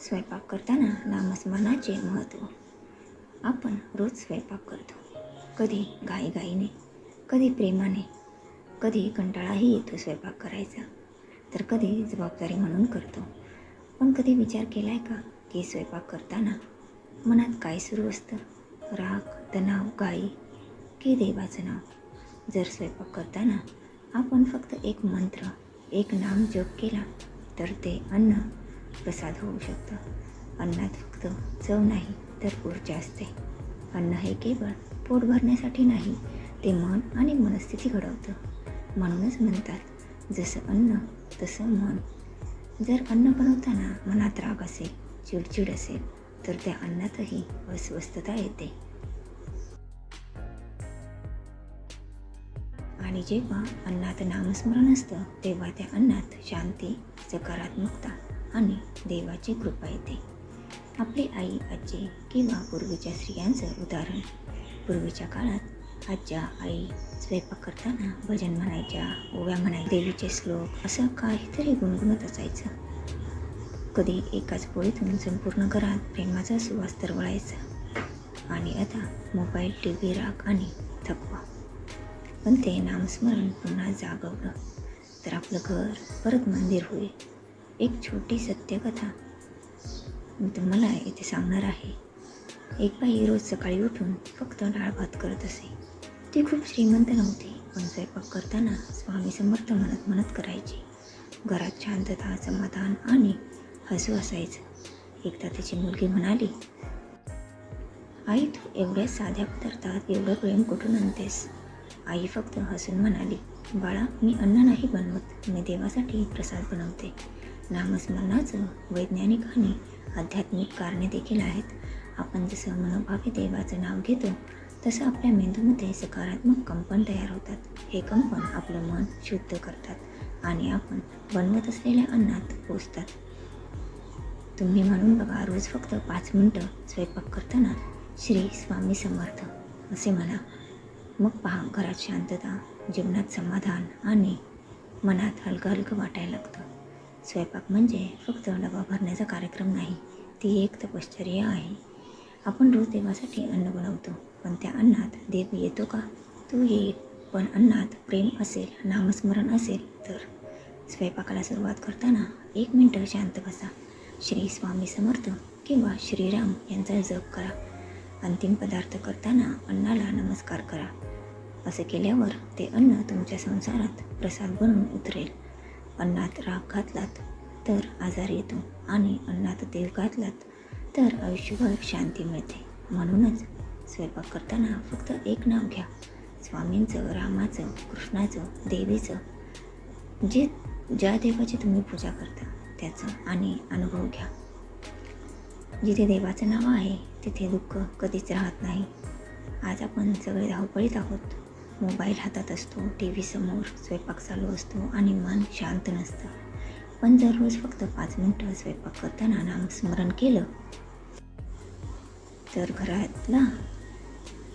स्वयंपाक करताना नामस्मरणाचे महत्त्व आपण रोज स्वयंपाक करतो. कधी घाईघाईने कधी प्रेमाने कधी कंटाळाही येतो स्वयंपाक करायचा. तर कधी जबाबदारी म्हणून करतो. पण कधी विचार केला आहे का की स्वयंपाक करताना मनात काय सुरू असतं? राग तणाव गाई की देवाचं नाव? जर स्वयंपाक करताना आपण फक्त एक मंत्र एक नाम जप केला तर ते अन्न प्रसाद होऊ शकतं. अन्नात फक्त चव नाही तर ऊर्जा असते. अन्न हे केवळ पोट भरण्यासाठी नाही ते मन आणि मनस्थिती घडवतं. म्हणूनच म्हणतात जसं अन्न तसं मन. जर अन्न बनवताना मनात राग असेल चिडचिड असेल तर त्या अन्नातही अस्वस्थता येते. आणि जेव्हा अन्नात नामस्मरण असतं तेव्हा त्या अन्नात शांती सकारात्मकता आणि देवाची कृपा येते. आपली आई आजी किंवा पूर्वीच्या स्त्रियांचं उदाहरण. पूर्वीच्या काळात आजच्या आई स्वयंपाक करताना भजन म्हणायच्या ओव्या म्हणाय देवीचे श्लोक असं काहीतरी गुणगुणत असायचं. कधी एकाच पोळीतून संपूर्ण घरात प्रेमाचा सुवास तरवळायचा. आणि आता मोबाईल टी व्ही राग आणि थकवा पण ते नामस्मरण पुन्हा जागवलं. तर आपलं घर परत मंदिर होईल. एक छोटी सत्यकथा मी तुम्हाला इथे सांगणार आहे. एक बाई रोज सकाळी उठून फक्त डाळ भात करत असे. ती खूप श्रीमंत नव्हती पण स्वयंपाक करताना स्वामी समर्थ म्हणत म्हणत करायची. घरात शांतता समाधान आणि हसू असायचं. एकदा तिची मुलगी म्हणाली आई तू एवढ्या साध्या पदार्थात एवढं प्रेम कुठून आणतेस? आई फक्त हसून म्हणाली बाळा मी अन्न नाही बनवत. मी देवासाठी प्रसाद बनवते. नामस्मरणाचं वैज्ञानिक आणि आध्यात्मिक कारणे देखील आहेत. आपण जसं मनोभावे देवाचं नाव घेतो तसं आपल्या मेंदूमध्ये सकारात्मक कंपन तयार होतात. हे कंपन आपलं मन शुद्ध करतात आणि आपण बनवत असलेल्या अन्नात पोचतात तुम्ही म्हणून बघा रोज फक्त पाच मिनटं स्वयंपाक करताना श्री स्वामी समर्थ असे म्हणा. मग पहा घरात शांतता जीवनात समाधान आणि मनात हलकं हलकं वाटायला लागतं. स्वयंपाक म्हणजे फक्त डबा भरण्याचा कार्यक्रम नाही ती एक तपश्चर्या आहे. आपण रोज देवासाठी अन्न बनवतो पण त्या अन्नात देव येतो का? तो येईल पण अन्नात प्रेम असेल नामस्मरण असेल तर? स्वयंपाकाला सुरुवात करताना एक मिनटं शांत बसा. श्री स्वामी समर्थ किंवा श्रीराम यांचा जप करा. अंतिम पदार्थ करताना अन्नाला नमस्कार करा. असे केल्यावर ते अन्न तुमच्या संसारात प्रसाद बनून उतरेल. अन्नात राग घातलात तर आजार येतो आणि अन्नात देव घातलात तर आयुष्यभर शांती मिळते. म्हणूनच स्वयंपाक करताना फक्त एक नाव घ्या. स्वामींचं रामाचं कृष्णाचं देवीचं जे ज्या देवाची तुम्ही पूजा करता त्याचं आणि अनुभव घ्या. जिथे देवाचं नाव आहे तिथे दुःख कधीच राहत नाही. आज आपण सगळे धावपळीत आहोत. मोबाईल हातात असतो टी व्ही समोर स्वयंपाक चालू असतो आणि मन शांत नसतं. पण जर रोज फक्त पाच मिनटं स्वयंपाक करताना नामस्मरण केलं तर घरातला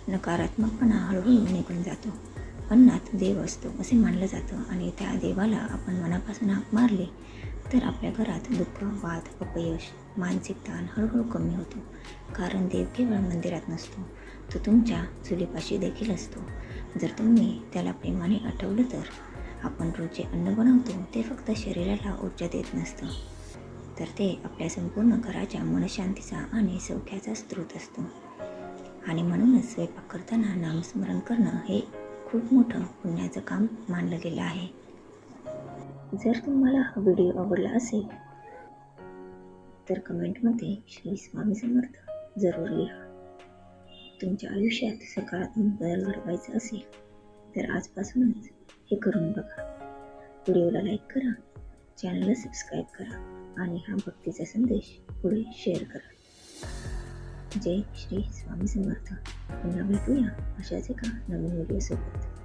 नकारात्मकपणा हळूहळू निघून जातो. अन्नात देव असतो असे मानलं जातं आणि त्या देवाला आपण मनापासून हाक मारले तर आपल्या घरात दुःख वाद अपयश मानसिक ताण हळूहळू कमी होतो. कारण देव केवळ मंदिरात नसतो तो तुमच्या चुलीपाशी देखील असतो. जर तुम्ही त्याला प्रेमाने आठवलं तर आपण रोज जे अन्न बनवतो ते फक्त शरीराला ऊर्जा देत नसतं. तर ते आपल्या संपूर्ण घराच्या मनशांतीचा आणि सौख्याचा स्रोत असतो. आणि म्हणूनच स्वयंपाक करताना नामस्मरण करणं हे खूप मोठं पुण्याचं काम मानलं गेलं आहे. जर तुम्हाला हा व्हिडिओ आवडला असेल तर कमेंटमध्ये श्री स्वामी समर्थ जरूर लिहा. तुमच्या आयुष्यात सकारात्मक बदल घडवायचा असेल तर आजपासूनच हे करून बघा. व्हिडिओला लाईक करा चॅनलला सबस्क्राईब करा आणि हा भक्तीचा संदेश पुढे शेअर करा. जय श्री स्वामी समर्थ. पुन्हा भेटूया अशाच एका नवीन व्हिडिओसोबत.